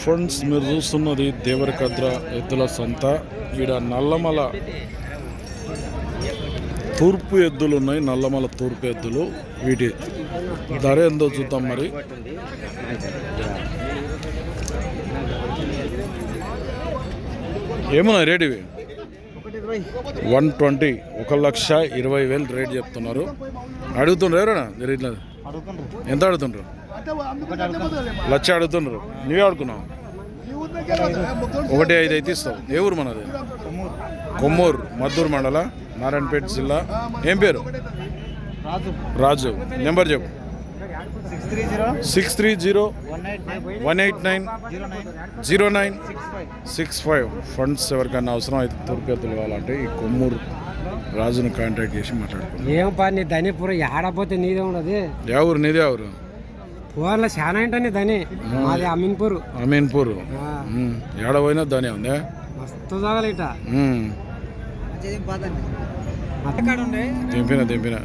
Friends మీరు చూస్తున్నది దేవరకద్ర ఎద్దుల సంత. ఈడ నల్లమల తూర్పు ఎద్దులు ఉన్నాయి నల్లమల తూర్పు ఎద్దులు. వీటి ధర ఎంతో చూద్దాం మరి. ఏమున్నాయి రేట్ ఇవి? వన్ ట్వంటీ ఒక లక్ష ఇరవై వేలు రేట్ చెప్తున్నారు. అడుగుతుండ్రు ఎవరైనా? జర ఎంత అడుగుతుండ్రు? లక్ష అడుగుతుండ్రు. నువ్వే ఆడుకున్నావు ఒకటి ఐదు అయితే ఇస్తావు ఏ ఊరు మనది? కొమ్మూరు. మద్దూరు మండల నారాయణపేట జిల్లా. ఏం పేరు? రాజు. రాజు. నెంబర్ చెప్పు. Six three zero? One eight nine one eight nine zero nine zero nine six five. Funds ఎవరికైనా అవసరం అయితే తూర్పుకెత్తులు కావాలంటే ఈ కొమ్మూరు రాజును కాంటాక్ట్ చేసి మాట్లాడుకుందాం. ఏం పని నీ దని పూర ఆడపోతే నీదే ఉండదు. ఊరు నీదే ఊరు. పూర్లో చాలా ఏంటని దని మాది అమీన్పూర్. అమీన్పూర్. ఆ, ఉమ్, ఏడ పోయినా దానే ఉందా? మస్తు ఉండే? దింపిన దింపిన.